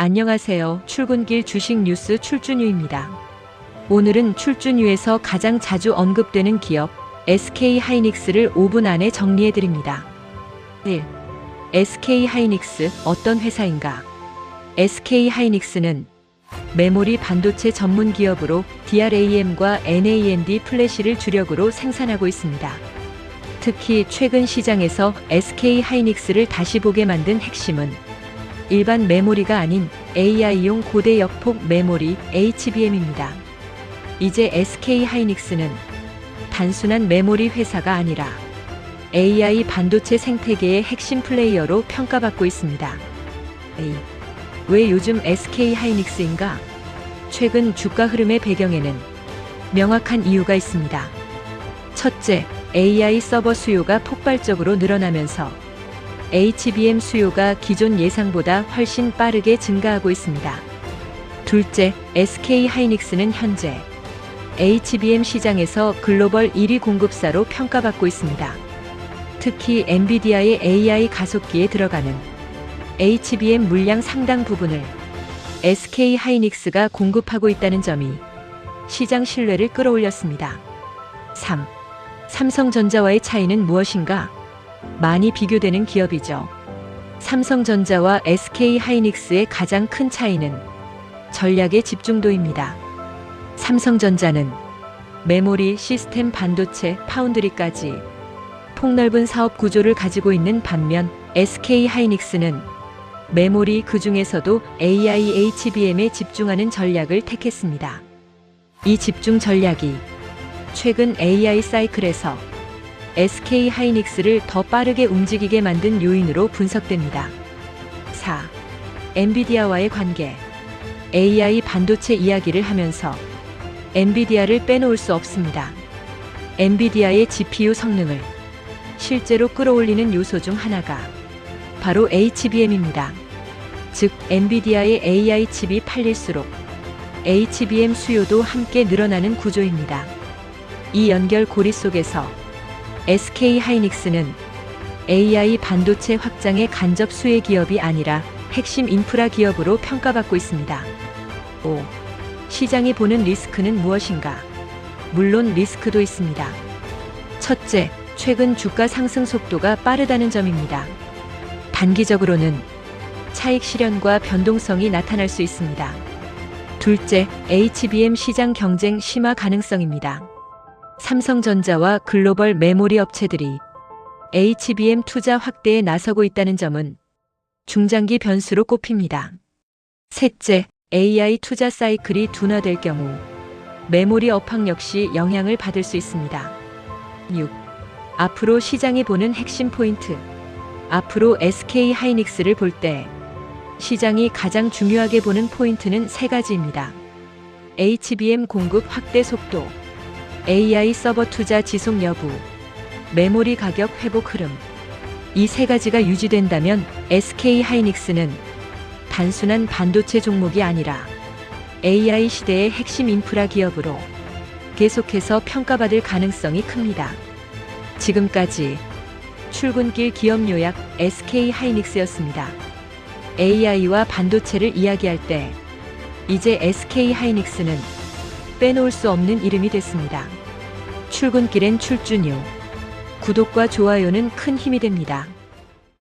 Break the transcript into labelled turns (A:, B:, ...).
A: 안녕하세요. 출근길 주식 뉴스 출준유입니다. 오늘은 출준유에서 가장 자주 언급되는 기업 SK 하이닉스를 5분 안에 정리해 드립니다. 1. SK 하이닉스 어떤 회사인가? SK 하이닉스는 메모리 반도체 전문 기업으로 DRAM과 NAND 플래시를 주력으로 생산하고 있습니다. 특히 최근 시장에서 SK 하이닉스를 다시 보게 만든 핵심은 일반 메모리가 아닌 AI용 고대 역폭 메모리 HBM입니다. 이제 SK 하이닉스는 단순한 메모리 회사가 아니라 AI 반도체 생태계의 핵심 플레이어로 평가받고 있습니다. A. 왜 요즘 SK 하이닉스인가? 최근 주가 흐름의 배경에는 명확한 이유가 있습니다. 첫째, AI 서버 수요가 폭발적으로 늘어나면서 HBM 수요가 기존 예상보다 훨씬 빠르게 증가하고 있습니다. 둘째, SK 하이닉스는 현재 HBM 시장에서 글로벌 1위 공급사로 평가받고 있습니다. 특히 엔비디아의 AI 가속기에 들어가는 HBM 물량 상당 부분을 SK 하이닉스가 공급하고 있다는 점이 시장 신뢰를 끌어올렸습니다. 3. 삼성전자와의 차이는 무엇인가? 많이 비교되는 기업이죠. 삼성전자와 SK 하이닉스의 가장 큰 차이는 전략의 집중도입니다. 삼성전자는 메모리, 시스템, 반도체, 파운드리까지 폭넓은 사업 구조를 가지고 있는 반면 SK 하이닉스는 메모리 그 중에서도 AI HBM에 집중하는 전략을 택했습니다. 이 집중 전략이 최근 AI 사이클에서 SK 하이닉스를 더 빠르게 움직이게 만든 요인으로 분석됩니다. 4. 엔비디아와의 관계. AI 반도체 이야기를 하면서 엔비디아를 빼놓을 수 없습니다. 엔비디아의 GPU 성능을 실제로 끌어올리는 요소 중 하나가 바로 HBM입니다. 즉, 엔비디아의 AI 칩이 팔릴수록 HBM 수요도 함께 늘어나는 구조입니다. 이 연결 고리 속에서 SK 하이닉스는 AI 반도체 확장의 간접 수혜 기업이 아니라 핵심 인프라 기업으로 평가받고 있습니다. 5. 시장이 보는 리스크는 무엇인가? 물론 리스크도 있습니다. 첫째, 최근 주가 상승 속도가 빠르다는 점입니다. 단기적으로는 차익 실현과 변동성이 나타날 수 있습니다. 둘째, HBM 시장 경쟁 심화 가능성입니다. 삼성전자와 글로벌 메모리 업체들이 HBM 투자 확대에 나서고 있다는 점은 중장기 변수로 꼽힙니다. 셋째, AI 투자 사이클이 둔화될 경우 메모리 업황 역시 영향을 받을 수 있습니다. 6. 앞으로 시장이 보는 핵심 포인트. 앞으로 SK 하이닉스를 볼 때 시장이 가장 중요하게 보는 포인트는 세 가지입니다. HBM 공급 확대 속도, AI 서버 투자 지속 여부, 메모리 가격 회복 흐름. 이 세 가지가 유지된다면 SK 하이닉스는 단순한 반도체 종목이 아니라 AI 시대의 핵심 인프라 기업으로 계속해서 평가받을 가능성이 큽니다. 지금까지 출근길 기업 요약 SK 하이닉스였습니다. AI와 반도체를 이야기할 때 이제 SK 하이닉스는 빼놓을 수 없는 이름이 됐습니다. 출근길엔 출준요. 구독과 좋아요는 큰 힘이 됩니다.